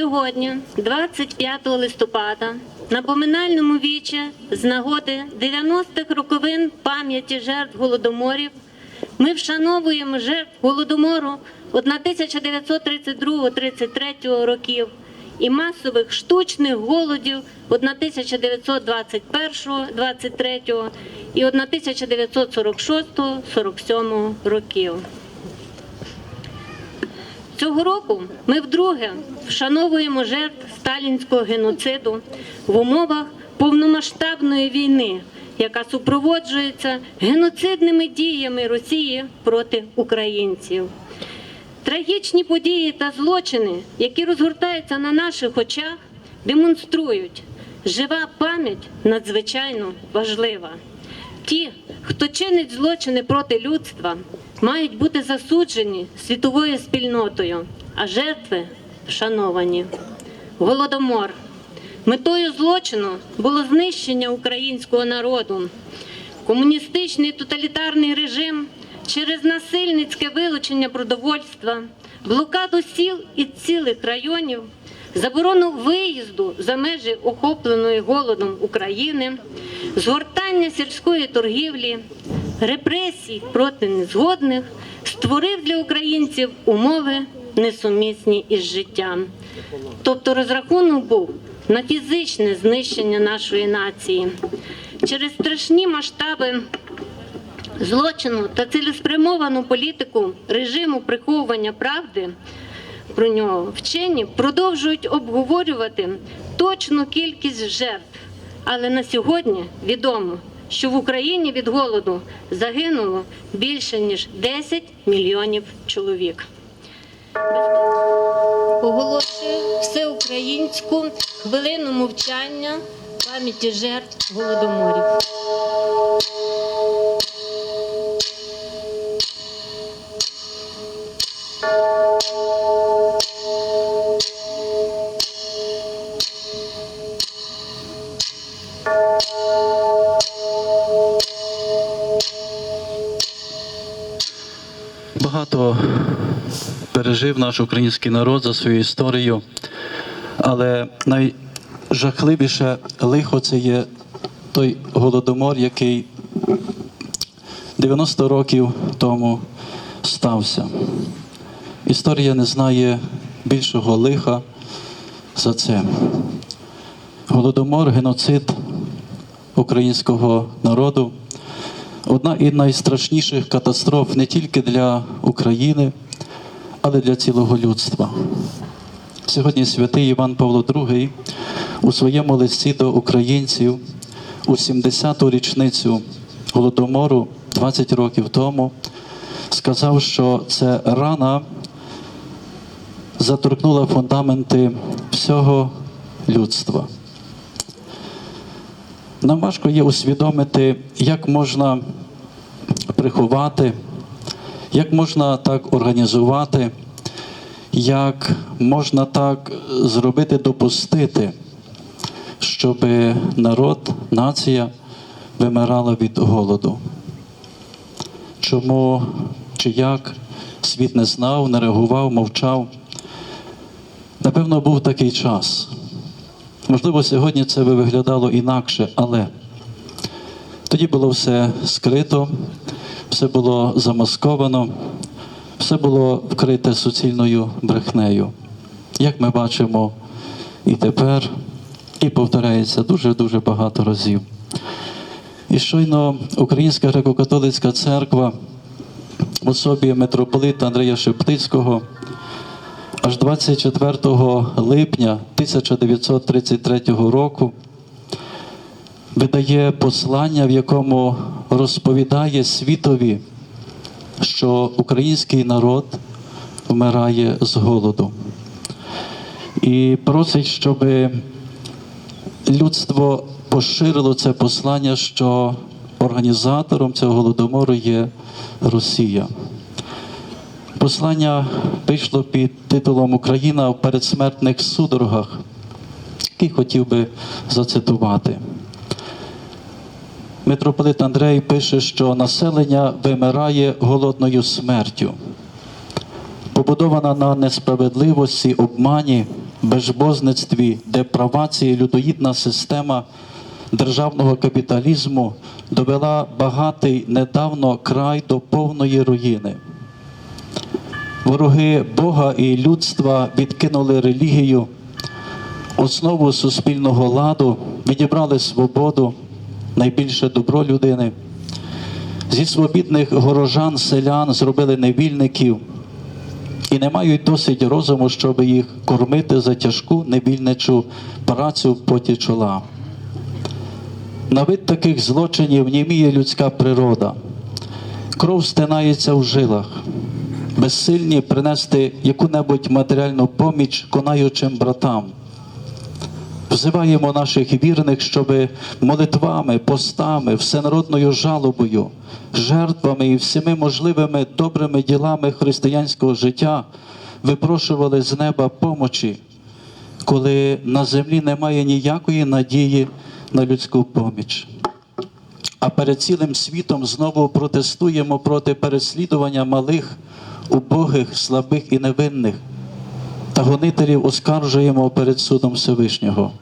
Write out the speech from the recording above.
Сьогодні, 25 листопада, на поминальному вічі з нагоди 90-х роковин пам'яті жертв голодоморів ми вшановуємо жертв голодомору 1932-33 років і масових штучних голодів 1921-23 і 1946-47 років. Цього року ми вдруге вшановуємо жертв сталінського геноциду в умовах повномасштабної війни, яка супроводжується геноцидними діями Росії проти українців. Трагічні події та злочини, які розгортаються на наших очах, демонструють, жива пам'ять надзвичайно важлива. Ті, хто чинить злочини проти людства, мають бути засуджені світовою спільнотою, а жертви вшановані. Голодомор. Метою злочину було знищення українського народу. Комуністичний тоталітарний режим через насильницьке вилучення продовольства, блокаду сіл і цілих районів, заборону виїзду за межі охопленої голодом України, згортання сільської торгівлі, репресій проти незгодних створив для українців умови несумісні із життям. Тобто розрахунок був на фізичне знищення нашої нації. Через страшні масштаби злочину та цілеспрямовану політику режиму приховування правди про нього вчені продовжують обговорювати точну кількість жертв. Але на сьогодні відомо, що в Україні від голоду загинуло більше ніж 10 мільйонів чоловік. Оголошую всеукраїнську хвилину мовчання пам'яті жертв голодоморів. Багато пережив наш український народ за свою історію, але найжахливіше лихо це є той голодомор, який 90 років тому стався. Історія не знає більшого лиха за це. Голодомор, геноцид українського народу одна із найстрашніших катастроф не тільки для України, але для цілого людства. Сьогодні святий Іван Павло II у своєму листі до українців у 70-ту річницю голодомору 20 років тому сказав, що це рана заторкнула фундаменти всього людства. Нам важко є усвідомити, як можна приховати, як можна так організувати, як можна так зробити, допустити, щоб народ, нація вимирала від голоду. Чому чи як світ не знав, не реагував, мовчав? Напевно, був такий час. Можливо, сьогодні це би виглядало інакше, але тоді було все скрито, все було замасковано, все було вкрите суцільною брехнею. Як ми бачимо і тепер, і повторяється дуже-дуже багато разів. І щойно Українська греко-католицька церква в особі митрополита Андрія Шептицького аж 24 липня 1933 року видає послання, в якому розповідає світові, що український народ вмирає з голоду. І просить, щоб людство поширило це послання, що організатором цього голодомору є Росія. Послання вийшло під титулом Україна в передсмертних судорогах, який хотів би зацитувати. Митрополит Андрей пише, що населення вимирає голодною смертю, побудована на несправедливості, обмані, безбозництві, деправації, людоїдна система державного капіталізму довела багатий недавно край до повної руїни. Вороги Бога і людства відкинули релігію, основу суспільного ладу, відібрали свободу, найбільше добро людини. Зі свобідних горожан, селян зробили невільників і не мають досить розуму, щоб їх кормити за тяжку невільничу працю в поті чола. На вид таких злочинів німіє людська природа. Кров стинається в жилах, безсильні принести яку-небудь матеріальну поміч конаючим братам. Взиваємо наших вірних, щоб молитвами, постами, всенародною жалобою, жертвами і всіми можливими добрими ділами християнського життя випрошували з неба помочі, коли на землі немає ніякої надії на людську поміч. А перед цілим світом знову протестуємо проти переслідування малих, убогих, слабих і невинних та гонителів оскаржуємо перед судом Всевишнього.